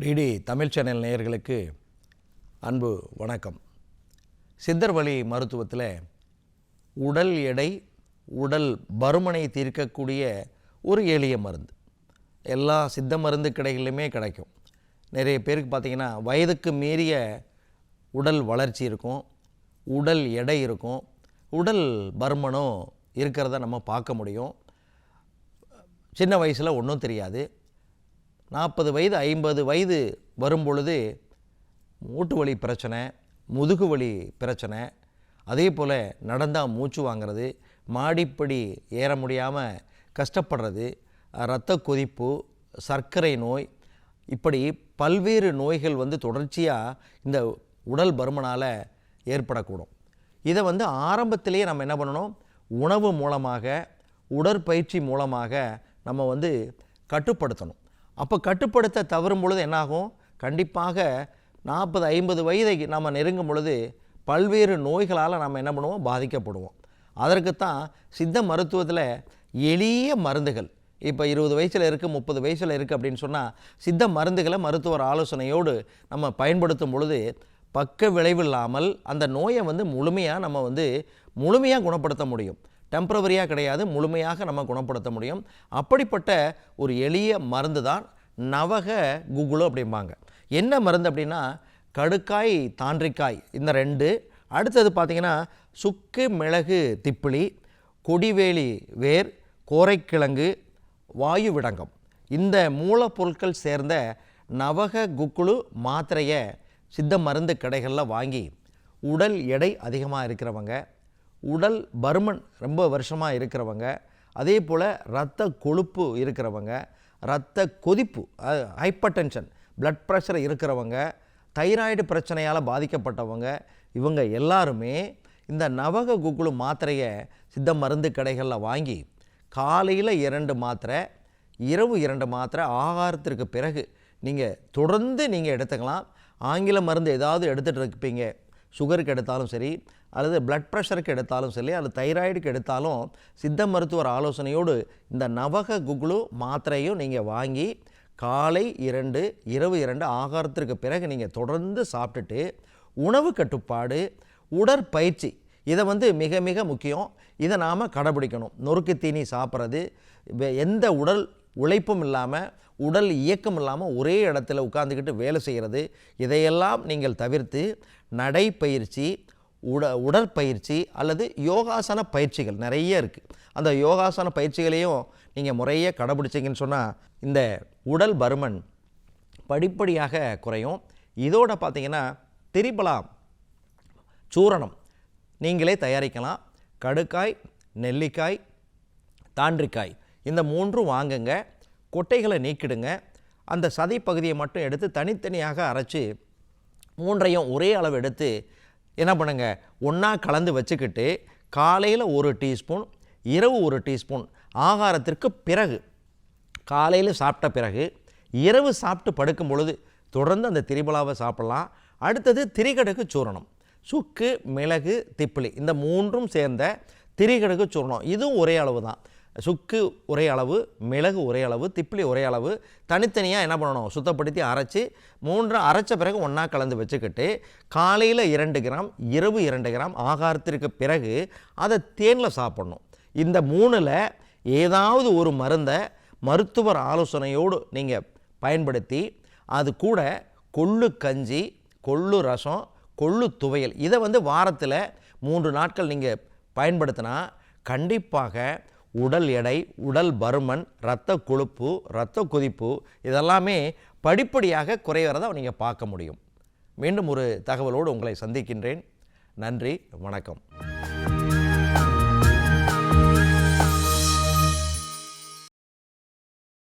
DD Tamil channel நேயர்களுக்கு அன்பு வணக்கம். சித்தர் வழி மருத்துவத்தில் உடல் எடை உடல் பருமனை தீர்க்கக்கூடிய ஒரு எளிய மருந்து. எல்லா சித்த மருந்து கடைகளிலுமே கிடைக்கும். நிறைய பேருக்கு பார்த்திங்கன்னா வயதுக்கு மீறிய உடல் வளர்ச்சி இருக்கும் உடல் எடை இருக்கும் உடல் பருமனும் இருக்கிறத நம்ம பார்க்க முடியும். சின்ன வயசில் ஒன்றும் தெரியாது. நாற்பது வயது ஐம்பது வயது வரும் பொழுது மூட்டு வலி பிரச்சனை முதுகு வலி பிரச்சனை அதே போல் நடந்தால் மூச்சு வாங்கிறது மாடிப்படி ஏற முடியாமல் கஷ்டப்படுறது இரத்த கொதிப்பு சர்க்கரை நோய் இப்படி பல்வேறு நோய்கள் வந்து தொடர்ச்சியாக இந்த உடல் பருமனால் ஏற்படக்கூடும். இதை வந்து ஆரம்பத்திலேயே நம்ம என்ன பண்ணணும்? உணவு மூலமாக உடற்பயிற்சி மூலமாக நம்ம வந்து கட்டுப்படுத்தணும். அப்போ கட்டுப்படுத்த தவறும் பொழுது என்னாகும்? கண்டிப்பாக நாற்பது ஐம்பது வயதை நம்ம நெருங்கும் பொழுது பல்வேறு நோய்களால் நம்ம என்ன பண்ணுவோம்? பாதிக்கப்படுவோம். அதற்குத்தான் சித்த மருத்துவத்தில் எளிய மருந்துகள் இப்போ இருபது வயசில் இருக்குது முப்பது வயசில் இருக்குது அப்படின்னு சொன்னால் சித்த மருந்துகளை மருத்துவர் ஆலோசனையோடு நம்ம பயன்படுத்தும் பொழுது பக்க விளைவில்லாமல் அந்த நோயை வந்து முழுமையாக நம்ம வந்து முழுமையாக குணப்படுத்த முடியும். டெம்பரவரியாக கிடையாது முழுமையாக நம்ம குணப்படுத்த முடியும். அப்படிப்பட்ட ஒரு எளிய மருந்து தான் நவக குகுலு அப்படிம்பாங்க. என்ன மருந்து அப்படின்னா கடுக்காய் தாண்டிக்காய் இந்த ரெண்டு. அடுத்தது பார்த்திங்கன்னா சுக்கு மிளகு திப்பிலி கொடிவேலி வேர் கோரைக்கிழங்கு வாயு விடங்கம். இந்த மூலப்பொருட்கள் சேர்ந்த நவக குக்குழு மாத்திரையை சித்த மருந்து கடைகளில் வாங்கி உடல் எடை அதிகமாக இருக்கிறவங்க உடல் பருமன் ரொம்ப வருஷமாக இருக்கிறவங்க அதே போல் இரத்த கொழுப்பு இருக்கிறவங்க இரத்த கொதிப்பு ஹைப்பர் டென்ஷன் பிளட் ப்ரெஷர் இருக்கிறவங்க தைராய்டு பிரச்சனையால் பாதிக்கப்பட்டவங்க இவங்க எல்லாருமே இந்த நவக குக்குழு மாத்திரையை சித்த மருந்து கடைகளில் வாங்கி காலையில் இரண்டு மாத்திரை இரவு இரண்டு மாத்திரை ஆகாரத்திற்கு பிறகு நீங்கள் தொடர்ந்து நீங்கள் எடுத்துக்கலாம். ஆங்கில மருந்து ஏதாவது எடுத்துகிட்டு இருப்பீங்க. சுகருக்கு எடுத்தாலும் சரி அல்லது பிளட் ப்ரெஷருக்கு எடுத்தாலும் சரி அல்லது தைராய்டுக்கு எடுத்தாலும் சித்த மருத்துவர் ஆலோசனையோடு இந்த நவக குகுலு மாத்திரையும் நீங்கள் வாங்கி காலை இரண்டு இரவு இரண்டு ஆகாரத்திற்கு பிறகு நீங்கள் தொடர்ந்து சாப்பிட்டுட்டு உணவு கட்டுப்பாடு உடற்பயிற்சி இதை வந்து மிக மிக முக்கியம். இதை நாம் கடைபிடிக்கணும். நொறுக்கு தீனி சாப்பிட்றது வே- எந்த உடல் உழைப்பும் இல்லாமல் உடல் இயக்கம் இல்லாமல் ஒரே இடத்துல உட்காந்துக்கிட்டு வேலை செய்கிறது இதையெல்லாம் நீங்கள் தவிர்த்து நடைப்பயிற்சி உட உடற்பயிற்சி அல்லது யோகாசன பயிற்சிகள் நிறைய இருக்குது அந்த யோகாசன பயிற்சிகளையும் நீங்கள் முறையே கடைபிடிச்சிங்கன்னு சொன்னால் இந்த உடல் பருமன் படிப்படியாக குறையும். இதோட பார்த்தீங்கன்னா திரிபலாம் சூரணம் நீங்களே தயாரிக்கலாம். கடுக்காய் நெல்லிக்காய் தாண்டிக்காய் இந்த மூன்றும் வாங்குங்க. கொட்டைகளை நீக்கிடுங்க. அந்த சதை பகுதியை மட்டும் எடுத்து தனித்தனியாக அரைச்சி மூன்றையும் ஒரே அளவு எடுத்து என்ன பண்ணுங்க? ஒன்றா கலந்து வச்சுக்கிட்டு காலையில் ஒரு டீஸ்பூன் இரவு ஒரு டீஸ்பூன் ஆகாரத்திற்கு பிறகு காலையில் சாப்பிட்ட பிறகு இரவு சாப்பிட்டு படுக்கும் பொழுது தொடர்ந்து அந்த திரிபலாவை சாப்பிடலாம். அடுத்தது திரிகடுகு சூரணம். சுக்கு மிளகு திப்பிலி இந்த மூன்றும் சேர்ந்த திரிகடுகு சூரணம். இதுவும் ஒரே அளவு தான் சுக்கு ஒரே அளவு மிளகு ஒரே அளவு திப்பிலி ஒரே அளவு தனித்தனியாக என்ன பண்ணணும்? சுத்தப்படுத்தி அரைச்சி மூன்று அரைச்ச பிறகு ஒன்றா கலந்து வச்சுக்கிட்டு காலையில் இரண்டு கிராம் இரவு இரண்டு கிராம் ஆகாரத்திற்கு பிறகு அதை தேனில் சாப்பிடணும். இந்த மூணில் ஏதாவது ஒரு மருந்தை மருத்துவர் ஆலோசனையோடு நீங்கள் பயன்படுத்தி அது கூட கொள்ளு கஞ்சி கொள்ளு ரசம் கொள்ளு துவையல் இதை வந்து வாரத்தில் மூன்று நாட்கள் நீங்கள் பயன்படுத்தினா கண்டிப்பாக உடல் எடை உடல் பருமன் இரத்த கொழுப்பு இரத்த கொதிப்பு இதெல்லாமே படிப்படியாக குறைவதை நீங்கள் பார்க்க முடியும். மீண்டும் ஒரு தகவலோடு உங்களை சந்திக்கின்றேன். நன்றி வணக்கம்.